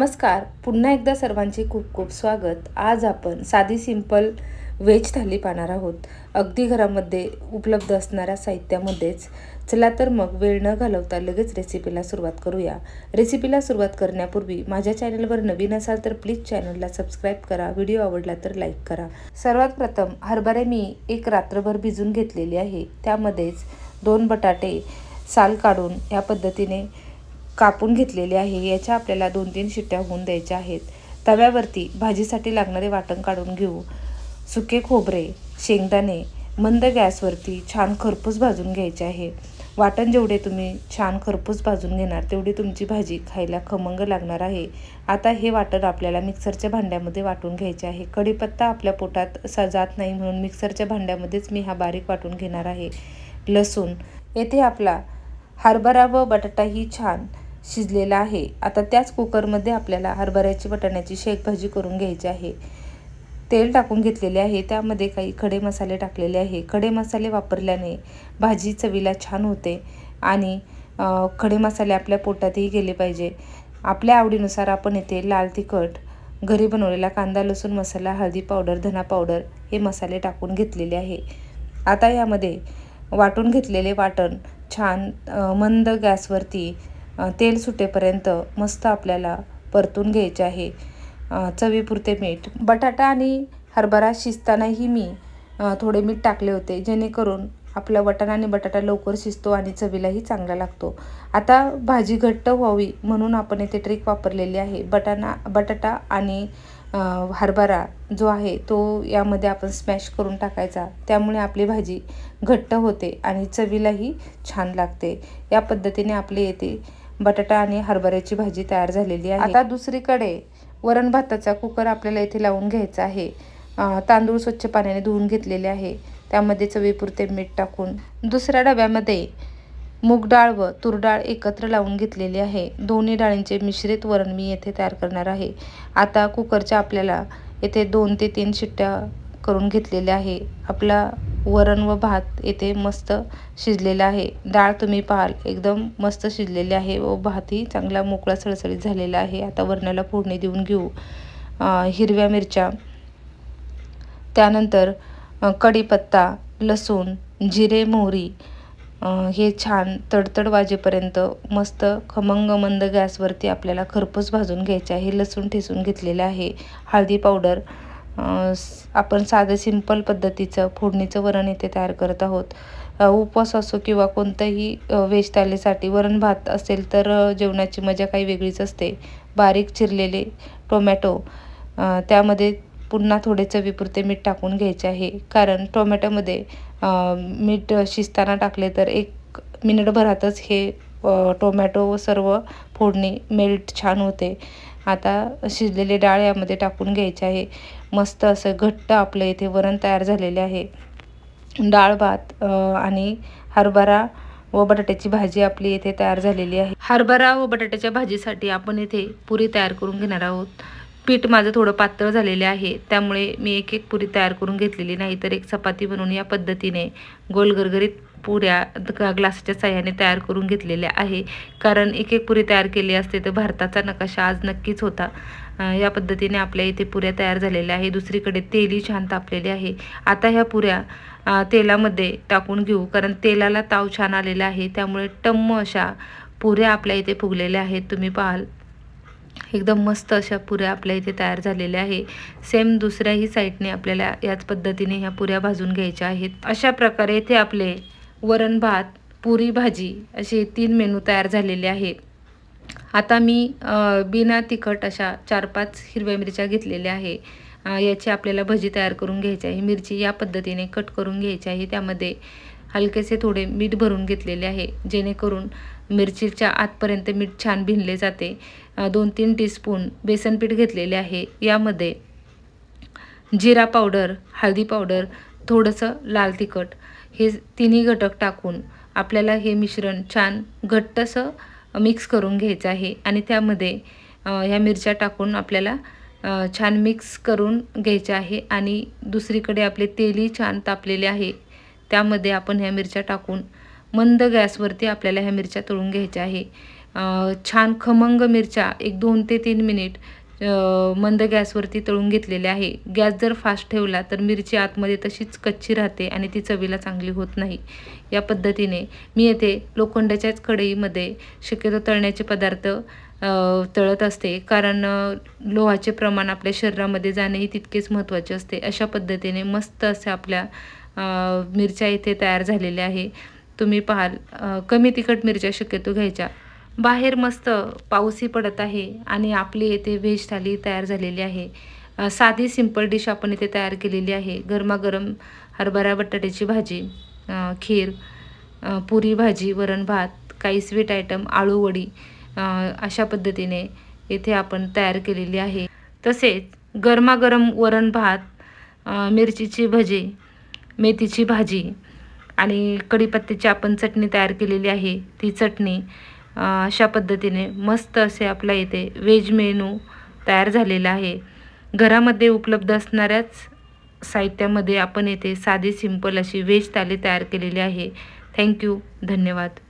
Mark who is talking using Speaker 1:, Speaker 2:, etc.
Speaker 1: नमस्कार. पुन्हा एकदा सर्वांचे खूप खूप स्वागत. आज आपण साधी सिंपल व्हेज थाली पाहणार आहोत. अगदी घरामध्ये उपलब्ध असणाऱ्या साहित्यामध्येच. चला तर मग वेळ न घालवता लगेच रेसिपीला सुरुवात करूया. रेसिपीला सुरुवात करण्यापूर्वी माझ्या चॅनलवर नवीन असाल तर प्लीज चॅनलला सबस्क्राईब करा. व्हिडिओ आवडला तर लाईक करा. सर्वात प्रथम हरभरे मी एक रात्रभर भिजून घेतलेली आहे. त्यामध्येच दोन बटाटे साल काढून या पद्धतीने कापून घेतलेले आहे. याच्या आपल्याला दोन तीन शिट्ट्या होऊन द्यायच्या आहेत. तव्यावरती भाजीसाठी लागणारे वाटण काढून घेऊ. सुके खोबरे शेंगदाणे मंद गॅसवरती छान खरपूस भाजून घ्यायचे आहे. वाटण जेवढे तुम्ही छान खरपूस भाजून घेणार तेवढी तुमची भाजी खायला खमंग लागणार आहे. आता हे वाटण आपल्याला मिक्सरच्या भांड्यामध्ये वाटून घ्यायचे आहे. कढीपत्ता आपल्या पोटात असा जात नाही म्हणून मिक्सरच्या भांड्यामध्येच मी हा बारीक वाटून घेणार आहे. लसूण येथे आपला हरभरा व बटाटाही छान शिजलेला आहे. आता त्याच कुकरमध्ये आपल्याला हरभऱ्याची बटाण्याची शेकभाजी करून घ्यायची आहे. तेल टाकून घेतलेले आहे. त्यामध्ये काही खडे मसाले टाकलेले आहे. खडे मसाले वापरल्याने भाजी चवीला छान होते आणि खडे मसाले आपल्या पोटातही गेले पाहिजे. आपल्या आवडीनुसार आपण येथे लाल तिखट घरी बनवलेला कांदा लसूण मसाला हळदी पावडर धना पावडर हे मसाले टाकून घेतलेले आहे. आता यामध्ये वाटून घेतलेले वाटण छान मंद गॅसवरती तेल सुटेपर्यंत मस्त आपल्याला परतून घ्यायचे आहे. चवीपुरते मीठ. बटाटा आणि हरभरा शिजतानाही मी थोडे मीठ टाकले होते जेणेकरून आपला वटाणा आणि बटाटा लवकर शिजतो आणि चवीलाही चांगला लागतो. आता भाजी घट्ट व्हावी म्हणून आपण येथे ट्रिक वापरलेली आहे. बटाणा बटाटा आणि हरभरा जो आहे तो यामध्ये आपण स्मॅश करून टाकायचा. त्यामुळे आपली भाजी घट्ट होते आणि चवीलाही छान लागते. या पद्धतीने आपले येते. बटाटा आणि हरभऱ्याची भाजी तयार झालेली आहे. आता दुसरीकडे वरण भाताचा कुकर आपल्याला इथे लावून घ्यायचा आहे. तांदूळ स्वच्छ पाण्याने धुवून घेतलेले आहे. त्यामध्ये चवीपुरते मीठ टाकून. दुसऱ्या डब्यामध्ये मूग डाळ व तूर डाळ एकत्र लावून घेतलेली आहे. दोन्ही डाळींचे मिश्रित वरण मी येथे तयार करणार आहे. आता कुकरच्या आपल्याला येथे दोन ते तीन शिट्ट्या करून घेतलेल्या आहे. आपला वरण व भात येथे मस्त शिजलेला आहे. डाळ तुम्ही पाहाल एकदम मस्त शिजलेली आहे व भातही चांगला मोकळा सळसळीत झालेला आहे. आता वरणाला फोडणी देऊन घेऊ. हिरव्या मिरच्या. त्यानंतर कढीपत्ता लसूण जिरे मोहरी हे छान तडतड वाजेपर्यंत मस्त खमंग मंद गॅसवरती आपल्याला खरपूस भाजून घ्यायचे आहे. लसूण ठेसून घेतलेलं आहे. हळदी पावडर. आपण साधं सिंपल पद्धतीचं फोडणीचं वरण इथे तयार करत आहोत. उपवास असो किंवा कोणतंही वेज थालीसाठी वरण भात असेल तर जेवणाची मजा काही वेगळीच असते. बारीक चिरलेले टोमॅटो त्यामध्ये पुन्हा थोडे चवीपुरते मीठ टाकून घ्यायचे आहे. कारण टोमॅटोमध्ये मीठ शिजताना टाकले तर एक मिनिटभरातच हे टोमॅटो व सर्व फोडणी मेल्ट छान होते. आता शिजलेले डाळ यामध्ये टाकून घ्यायचे आहे. मस्त असं घट्ट आपलं इथे वरण तयार झालेले आहे. डाळ भात आणि हरभरा व बटाट्याची भाजी आपली इथे तयार झालेली आहे. हरभरा व बटाट्याच्या भाजीसाठी आपण इथे पुरी तयार करून घेणार आहोत. पीठ माझं थोडं पातळ झालेले आहे. त्यामुळे मी एक एक पुरी तयार करून घेतलेली नाही तर एक चपाती बनवून या पद्धतीने गोलगरगरीत पुऱ्या ग्लासच्या साह्याने तयार करून घेतलेल्या आहे. कारण एक एक पुरी तयार केली असते तर भारताचा नकाशा आज नक्कीच होता. या पद्धतीने आपल्या इथे पुऱ्या तयार झालेल्या आहे. दुसरीकडे तेलही छान तापलेले आहे. आता ह्या पुऱ्या तेलामध्ये टाकून घेऊ. कारण तेलाला ताव छान आलेला आहे. त्यामुळे टम्म अशा पुऱ्या आपल्या इथे फुगलेल्या आहेत. तुम्ही पाहाल. एकदम मस्त अशा पुऱ्या आपल्या इथे तयार झालेल्या आहे. सेम दुसऱ्याही साईडने आपल्याला याच पद्धतीने ह्या पुऱ्या भाजून घ्यायच्या आहेत. अशा प्रकारे इथे आपले वरण भात पुरी भाजी असे तीन मेनू तयार झालेले आहे आता मी बिना तिखट अशा चार पाच हिरव्या मिरच्या घेतलेल्या आहे. याची आपल्याला भजी तयार करून घ्यायची आहे. मिरची या पद्धतीने कट करून घ्यायची आहे. त्यामध्ये हलकेसे थोडे मीठ भरून घेतलेले आहे. जेणेकरून मिरचीच्या आतपर्यंत मीठ छान भिनले जाते. दोन तीन टीस्पून बेसन पीठ घेतलेले आहे. यामध्ये जिरा पावडर हळदी पावडर थोडंसं लाल तिखट हे तिन्ही घटक टाकून आपल्याला हे मिश्रण छान घट्टसं मिक्स करून घ्यायचं आहे आणि त्यामध्ये ह्या मिरच्या टाकून आपल्याला छान मिक्स करून घ्यायचे आहे आणि दुसरीकडे आपले तेलही छान तापलेले आहे. त्यामध्ये आपण ह्या मिरच्या टाकून मंद गॅसवरती आपल्याला ह्या मिरच्या तळून घ्यायच्या आहे. छान खमंग मिरच्या एक दोन ते तीन मिनिट मंद गॅसवरती तळून घेतलेले आहे. गॅस जर फास्ट ठेवला तर मिरची आतमध्ये तशीच कच्ची राहते आणि ती चवीला चांगली होत नाही. या पद्धतीने मी येथे लोखंडाच्याच कढईमध्ये शक्यतो तळण्याचे पदार्थ तळत असते. कारण लोहाचे प्रमाण आपल्या शरीरामध्ये जाणेही तितकेच महत्त्वाचे असते. अशा पद्धतीने मस्त असे आपल्या मिरच्या इथे तयार झालेल्या आहे. तुम्ही पाहाल. कमी तिखट मिरच्या शक्यतो घ्यायच्या. बाहेर मस्त पाऊसही पडत आहे आणि आपली येथे व्हेज थाली तयार झालेली आहे. साधी सिंपल डिश आपण इथे तयार केलेली आहे. गरमागरम हरभरा बटाट्याची भाजी खीर पुरी भाजी वरण भात काही स्वीट आयटम आळू वडी अशा पद्धतीने इथे आपण तयार केलेली आहे. तसेच गरमागरम वरण भात मिरचीची भजी मेथीची भाजी आणि कढीपत्त्याची आपण चटणी तयार केलेली आहे ती चटणी अशा पद्धतीने मस्त असे आपल्या इथे व्हेज मेनू तयार झालेला आहे. घरामध्ये उपलब्ध असणाऱ्याच साहित्यामध्ये आपण येथे साधी सिंपल अशी व्हेज थाली तयार केलेली आहे. थँक्यू धन्यवाद.